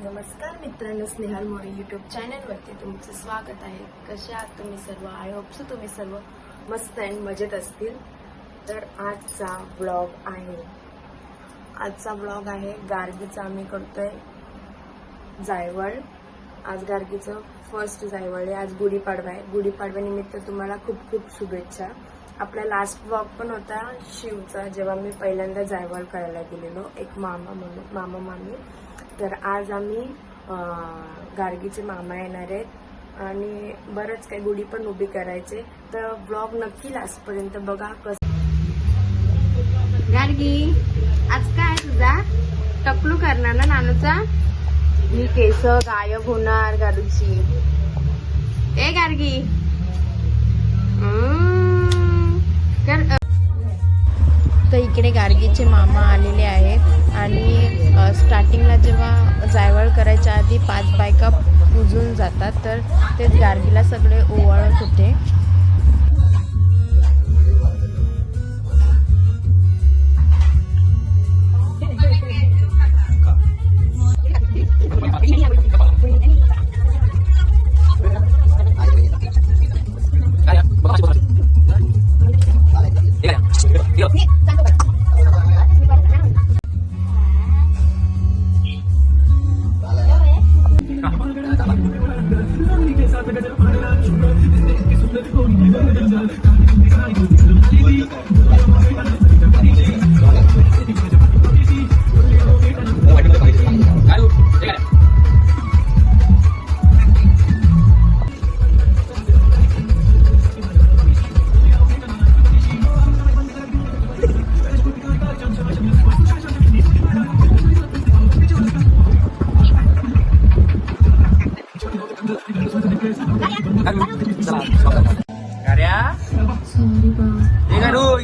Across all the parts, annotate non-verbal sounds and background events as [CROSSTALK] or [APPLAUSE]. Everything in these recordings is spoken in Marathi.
नमस्कार मित्रांनो स्नेहाल मोरे यूट्यूब चॅनलवरती तुमचं स्वागत आहे. कसे आहात तुम्ही सर्व? आय होप सो तुम्ही सर्व मस्त अँड मजेत असतील. तर आजचा ब्लॉग आहे. आजचा ब्लॉग आहे गार्गीचा आम्ही करतोय जायवळ. आज गार्गीचं फर्स्ट जायवळ आहे. आज गुढीपाडवा आहे. गुढीपाडव्यानिमित्त तुम्हाला खूप खूप शुभेच्छा. आपला लास्ट ब्लॉग पण होता शिवचा जेव्हा मी पहिल्यांदा जायवाल करायला गेलेलो एक मामा म्हणून मामा मामी. तर आज आम्ही गार्गीचे मामा येणार आहेत. आणि बरंच काही गुढी पण उभी करायचे. तर ब्लॉग नक्की लास्टपर्यंत बघा कसं गार्गी आज काय तुझा? टकलू करणार ना नानूचा? मी केस गायब होणार गार्गीची. ए गार्गी. इकडे गार्गीचे मामा आलेले आहेत. आणि स्टार्टिंगला जेव्हा जायवळ करायच्या आधी पाच बायका पुजून जातात तर तेच गार्गीला सगळे ओवाळत होते.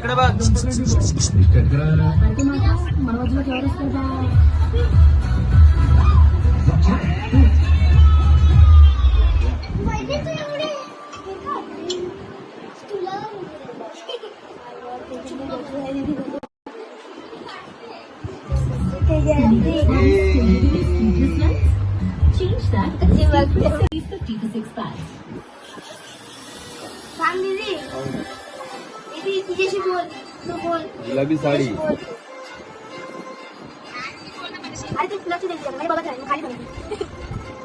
हे गाडू इकडे बघ सांग दीदी दीदी तिच्याशी बोल. तू बोल. गुलाबी साडी. अरे ते लक्ष द्यायचं नाही बघत राहील खाली बघ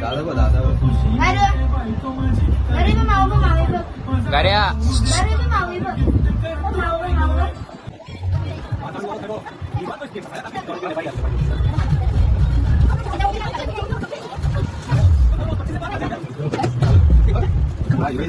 दादा दादा अरे अरे मी माऊ बघ [LAUGHS] हा, एवढी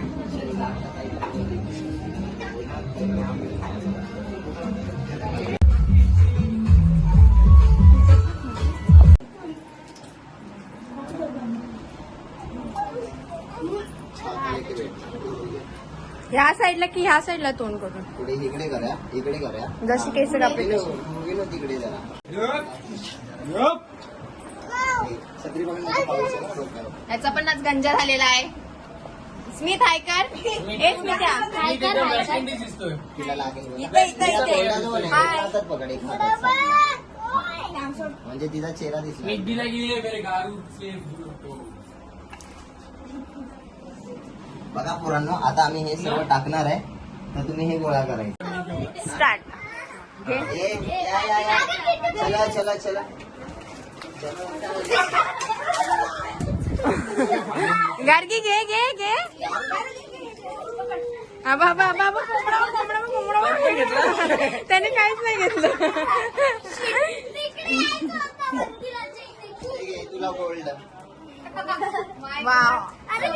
ह्या साईडला की ह्या साईडला तोंड करून. पुढे इकडे करा इकडे करा. जशी केस कापली तिकडे जरा. छत्री. ह्याचा पण आज गंजा झालेला आहे. स्मित हायकर ए स्मित्या हायकर हायकर तिला लागेल इथे, इथे, तिला इथे. बोटानं बोल, एक हाय. हातात पकड एक हातात. म्हणजे तिचा चेहरा दिसला बघा पोरांनो आता आम्ही हे सर्व टाकणार आहे. तर तुम्ही हे गोळा करायचं स्टार्ट. घे ए, या, या, या. चला चला चला. गाडगी घे घे घे. बाबा बाबा कोंबडा कोंबडा कोंबडा त्याने काहीच नाही घेतलं. तुला गोल्ड. वाव अरे,